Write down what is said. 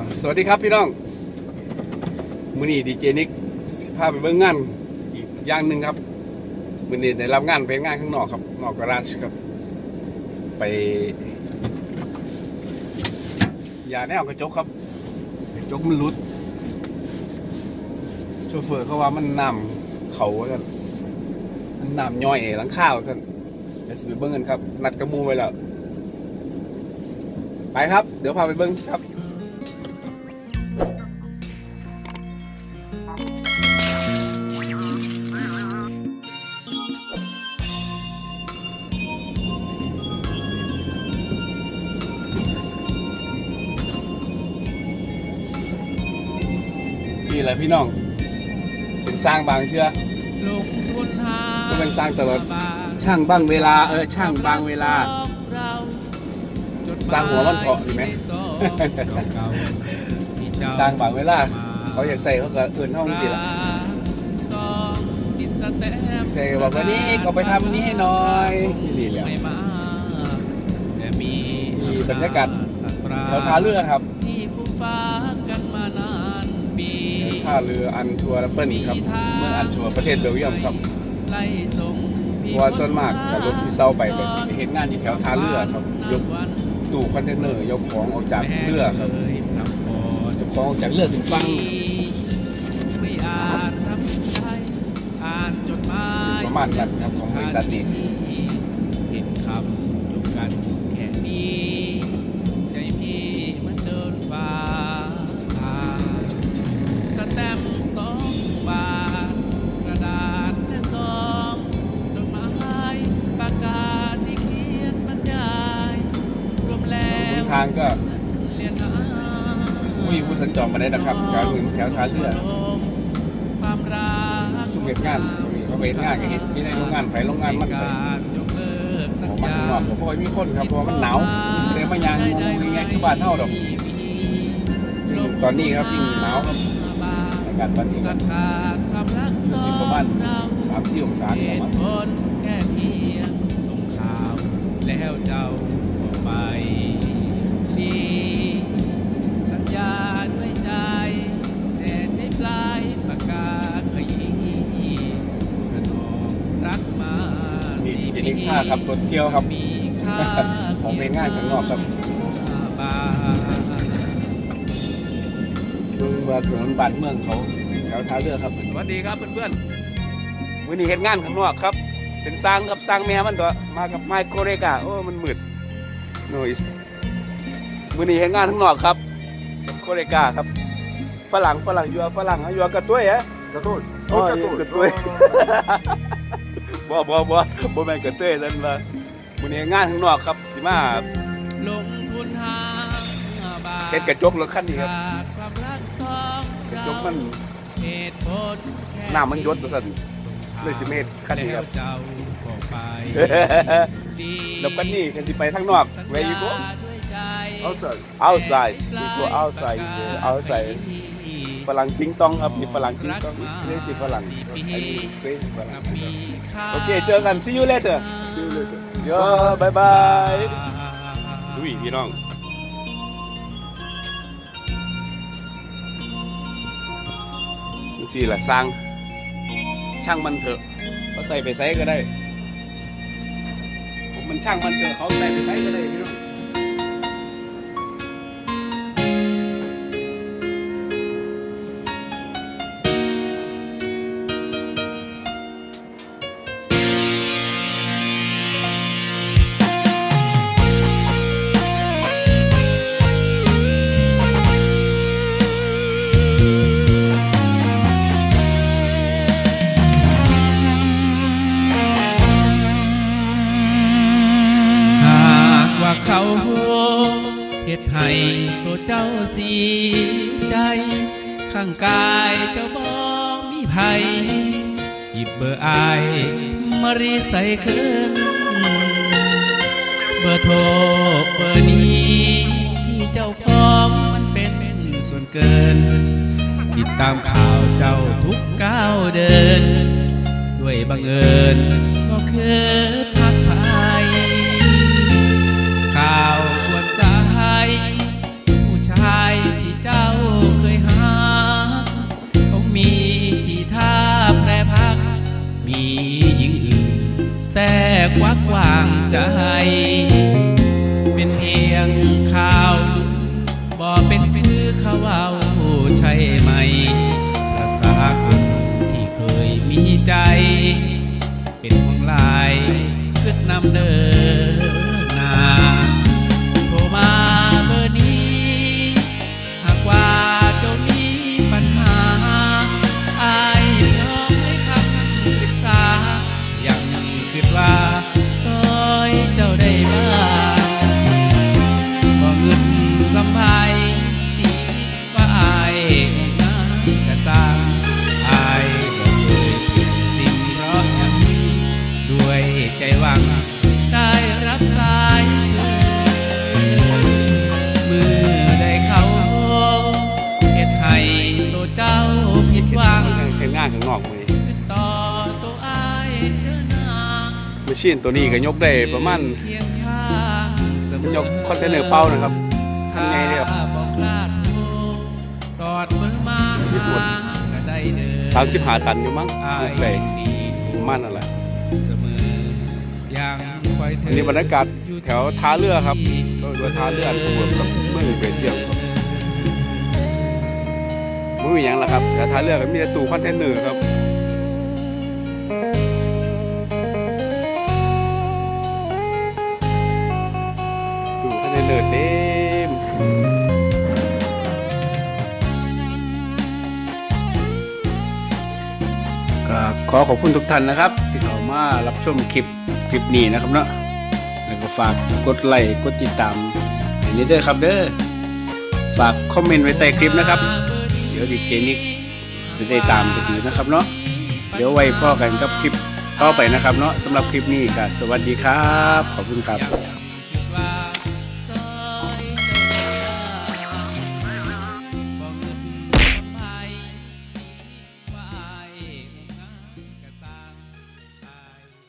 สวัสดีครับพี่น้องมือนี้ดีเจนิกสิพาไปเบิ่งงานอีกอย่างหนึ่งครับมือนี้ได้รับงานเป็นงานข้างนอกครับนอกกราชครับ ไปอย่าแนวกระจกครับกระจกมันหลุดโชเฟอร์เขาว่ามันนำเขาว่ากันมันนำย่อยหลังข้าวกันเดี๋ยวสิไปเบิ่งกันครับ นัดกระมูไว้แล้ว ไปครับ เดี๋ยวพาไปเบิ่งครับ แหละพี่น้องเป็นสร้างบางเทื่อลงทุนหาก็เป็นสร้างตลอดช่างบางเวลาเออช่างบางเวลา สร้างหัวมันเถาะดีไหมสร้างบางเวลา เขาอยากใส่เขาก็เอื่นห้องสิละใส่บอกว่านี่ก็ไปทำอันนี้ให้หน่อยที่นี่แหละมีบรรยากาศแถวท่าเรือครับ ท่าเรืออันทัวร์แอปเปิลครับเมืองอันทัวร์ประเทศเบลเยียมครับเพราะว่าส่วนมากกับรถที่เซาไปก็จะเห็นงานอยู่แถวท่าเรือครับยกตู้คอนเทนเนอร์ยกของออกจากเรือครับยกของออกจากเรือถึงฝั่งประมาณนั้นครับของบริษัทนี้างก็เรียนหาผู้มีผู้สัญจรมาได้นะครับการเมืองแถวท่าเรือความรักสุขเหตุงานเขาไปเฮ็ดงานก็เห็นมีในโรงงานไผโรงงานมันไปการยกเลิกอสัญอกมาญาข้างนอกก็เพราะว่ามีคนครับเพราะว่ามันหนาวเดี๋ยวมายางงูง่ายๆคือบ้านเฮาดอกยิ่งตอนนี้ครับยิ่งหนาวครับอากาศตอนนี้คกัรับดขาดความรักรู้สึกประมาณเราสามสี่องศาเหเนี่ยตุมั้งผลแค่เพียงส่งข่าวแล้วเจ้าก็ไป ดีสัญญาด้วยใจ แต่ใช้ปลายปากกาขยี้ถนอมรักมามีสี่เจนิค่าครับรถเที่ยวครับ มีค่าของเป็นงานข้างนอกครับ บาทเมืองว่าถนนบ้านเมืองเขาแถวท่าเรือครับสวัสดีครับเพื่อนๆวันนี้เห็นงานข้างนอกครับ เป็นสร้างครับสร้างแม่มันตัวมากับไมโครเรกาโอ้ มันมืดโนยวันนี้เห็นงานข้างนอกครับกับโคเรกาครับ ฝรั่งฝรั่งยัวฝรั่งเอายัวกระตุ้ยฮะ Готовь? Ой, Вот готовь. готовь. บ่บ่บ่บ่แม่นกระตุ้ยนั่นว่าวันนี้เฮ็ดงานข้างนอกครับสิมา ลงทุนหาบาท เฮ็ดกระจกรถคันนี้ครับ ขาดความรักสอง กระ เรา จกมัน เหตุผลแค่ น้ำมันหยดว่าซั่น เลยสิเมตรคันนี้ครับ แล้วเจ้าก็ไปดี แล้วคันนี้คันสิไปทางนอก where you go สัญญาด้วยใจ Outside. outside we go outside yeah, outside ฝรั่งติงตองครับนี่ฝรั่งติงตอง crazy ฝรั่ง I mean crazy ฝรั่งมีค่าโอเคเจอกัน see you later See you later. โยบายบายดุยพี่น้องนี่สิล่ะสร้าง ช่างมันเถอะเขาใส่ไปใส่ก็ได้ มันช่างมันเถอะเขาใส่ไปใส่ก็ได้พี่น้อง เขาเหตุให้โปรดเจ้าเสียใจ ข้างกายเจ้าบ่มีภัยหยิบเบอร์อายมารีใส่คืนเบอร์โทรเบอร์นี้ที่เจ้าของมันเป็นส่วนเกิน ติดตามข่าวเจ้าทุกก้าวเดิน ด้วยบังเอิญก็คือ ว่างใจานข้างนอกมือติดต่อตัวอายเดินหน้ามาชีนตัวนี้ก็ยกได้ประมาณเคียงข้างเสมอยกคอนเทนเนอร์เป้านะครับทำไงเนี่ยครับถ้าบอกลาดโทรกอดมือมาสิบหมดก็ได้เดินสามสิบหาตันอยู่มั้งอายยกได้ดีโทประมาณนั่นแหละเสมอยังคอยเธอันนี้บรรยากาศแถวท่าเรือครับโดยโดยท่าเรือตัวเมืองกับเมืองเป็นเที่ยวครับ ไม่มีอย่างละครับแถวท่ายเรือก็มีแต่ตู้คอนเทนเนอร์ครับตู้คอนเทนเนอร์เต็มก็ขอขอบคุณทุกท่านนะครับ ที่เข้ามารับชมคลิปคลิปนี้นะครับเนาะแล้วก็ฝากกดไลค์กดติดตามอันนี้ด้วยครับเด้อฝากคอมเมนต์ไว้ใต้คลิปนะครับ ดี๋ยวดีเจนิกสิได้ตามไปดูนะครับเนาะเดี๋ยวไว้พ่อกันกับคลิปต่อไปนะครับเนาะสำหรับคลิปนี้ก็สวัสดีครับ ขอบคุณครับ